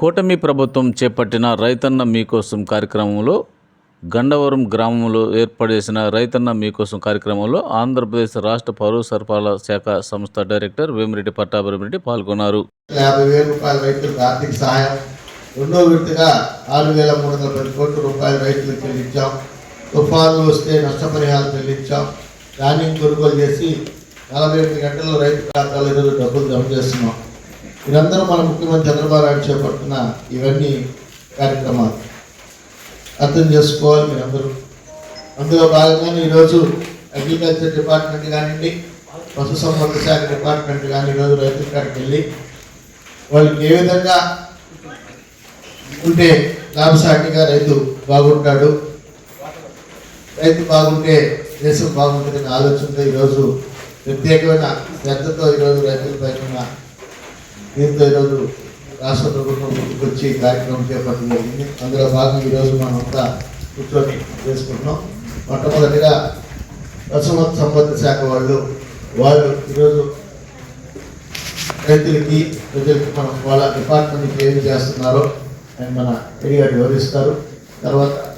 కూటమి ప్రభుత్వం చేపట్టిన రైతన్న మీకోసం కార్యక్రమంలో గండవరం గ్రామంలో ఏర్పడేసిన రైతన్న మీకోసం కార్యక్రమంలో ఆంధ్రప్రదేశ్ రాష్ట్ర పౌర సరఫరాల శాఖ సంస్థ డైరెక్టర్ వేమిరెడ్డి పట్టాభిరెడ్డి పాల్గొన్నారు. యాభై వేల రూపాయల రైతులకు ఆర్థిక సహాయం రెండో విడతగా ఆరు వేల మూడు వందల పది కోట్ల రూపాయలు రైతులకు చెల్లించాం. తుఫాన్లు వస్తే నష్టపరిహారం చెల్లించాం. ధాన్యం కొనుగోలు చేసి నలభై ఎనిమిది గంటల్లో రైతు ఖాతాలో ఈరోజు డబ్బులు జమ చేస్తున్నాం. మీరందరూ మన ముఖ్యమంత్రి చంద్రబాబు నాయుడు చేపడుతున్న ఇవన్నీ కార్యక్రమాలు. అర్థం చేసుకోవాలి మీరందరూ. అందులో భాగంగానే ఈరోజు అగ్రికల్చర్ డిపార్ట్మెంట్ కానివ్వండి పశుసంవర్ధ శాఖ డిపార్ట్మెంట్ కానీ ఈరోజు రైతుల కాడికి వెళ్ళి వాళ్ళకి ఏ విధంగా ఉంటే లాభసాటిగా రైతు బాగుంటాడు రైతు బాగుంటే దేశం బాగుంటుందనే ఆలోచనతో ఈరోజు ప్రత్యేకమైన శ్రద్ధతో ఈరోజు రైతుల పైన దీంతో ఈరోజు రాష్ట్ర ప్రభుత్వం ముందుకొచ్చి కార్యక్రమం చేపట్టడం జరిగింది అందులో భాగంగా ఈరోజు మనం అంతా కూర్చొని చేసుకుంటున్నాం. మొట్టమొదటిగా పశుమ సంపద శాఖ వాళ్ళు వాళ్ళు ఈరోజు రైతులకి ప్రజలకి మనం వాళ్ళ డిపార్ట్మెంట్కి ఏం చేస్తున్నారో అని మన ఏరియా వివరిస్తారు. తర్వాత